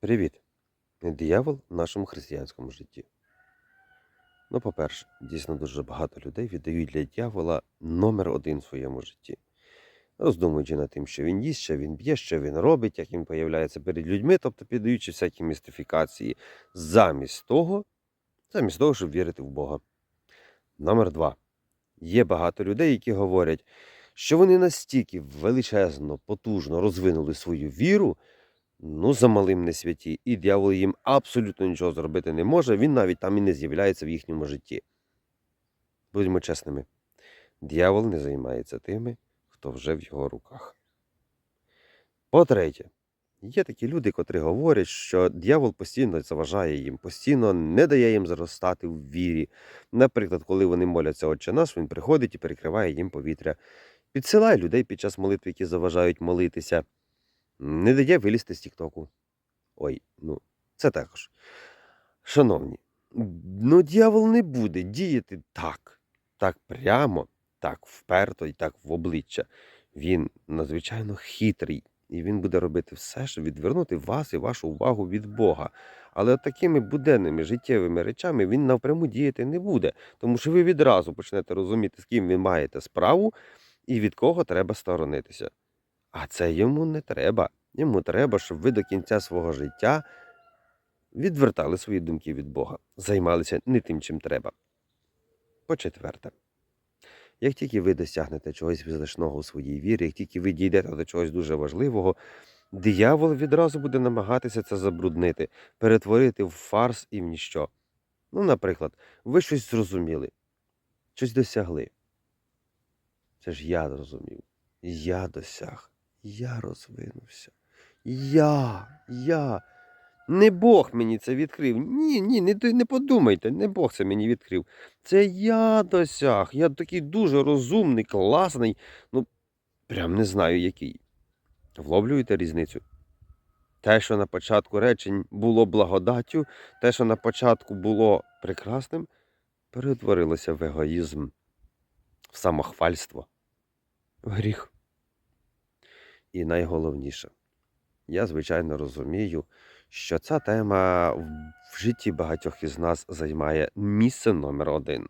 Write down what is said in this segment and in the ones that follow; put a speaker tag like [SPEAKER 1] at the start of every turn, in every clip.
[SPEAKER 1] Привіт! Диявол в нашому християнському житті. Ну, по-перше, дійсно дуже багато людей віддають для дьявола номер один в своєму житті. Роздумуючи над тим, що він їсть, що він б'є, що він робить, як він появляється перед людьми, тобто піддаючи всякі містифікації, замість того, замість того, щоб вірити в Бога. Номер два. Є багато людей, які говорять, що вони настільки величезно, потужно розвинули свою віру, ну, за малим не святі, і дьявол їм абсолютно нічого зробити не може, він навіть там і не з'являється в їхньому житті. Будьмо чесними, дьявол не займається тими, хто вже в його руках. По-третє, є такі люди, котрі говорять, що дьявол постійно заважає їм, постійно не дає їм зростати в вірі. Наприклад, коли вони моляться Отче наш, він приходить і перекриває їм повітря, підсилає людей під час молитви, які заважають молитися, не дає вилізти з Тіктоку. Ой, ну, це також. Шановні, ну дьявол не буде діяти так, так прямо, так вперто і так в обличчя. Він надзвичайно хитрий, і він буде робити все, щоб відвернути вас і вашу увагу від Бога. Але от такими буденними життєвими речами він напряму діяти не буде, тому що ви відразу почнете розуміти, з ким ви маєте справу і від кого треба сторонитися. А це йому не треба. Йому треба, щоб ви до кінця свого життя відвертали свої думки від Бога, займалися не тим, чим треба. По-четверте, як тільки ви досягнете чогось визначного у своїй вірі, як тільки ви дійдете до чогось дуже важливого, диявол відразу буде намагатися це забруднити, перетворити в фарс і в ніщо. Ну, наприклад, ви щось зрозуміли, щось досягли. Це ж я зрозумів. Я досяг, я розвинувся. Я, я. Не Бог мені це відкрив. Ні, ні, не, не подумайте, не Бог це мені відкрив. Це я досяг. Я такий дуже розумний, класний. Ну, прям не знаю який. Вловлюєте різницю? Те, що на початку речень було благодаттю, те, що на початку було прекрасним, перетворилося в егоїзм, в самохвальство, в гріх. І найголовніше, я, звичайно, розумію, що ця тема в житті багатьох із нас займає місце номер один.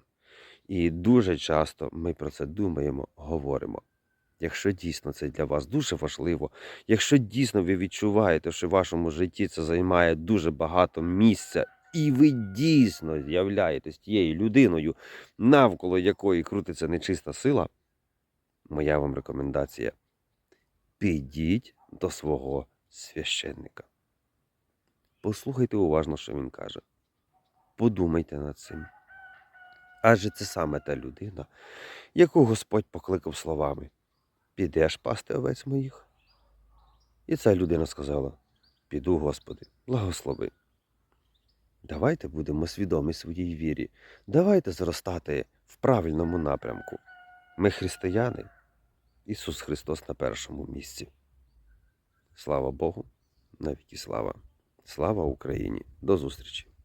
[SPEAKER 1] І дуже часто ми про це думаємо, говоримо. Якщо дійсно це для вас дуже важливо, якщо дійсно ви відчуваєте, що в вашому житті це займає дуже багато місця, і ви дійсно являєтесь тією людиною, навколо якої крутиться нечиста сила, моя вам рекомендація підіть до свого священника. Послухайте уважно, що він каже. Подумайте над цим. Адже це саме та людина, яку Господь покликав словами: Підеш пасти овець моїх? І ця людина сказала: Піду, Господи, благослови. Давайте будемо свідомі своїй вірі. Давайте зростати в правильному напрямку. Ми християни, Ісус Христос на першому місці. Слава Богу, навіки слава. Слава Україні! До зустрічі!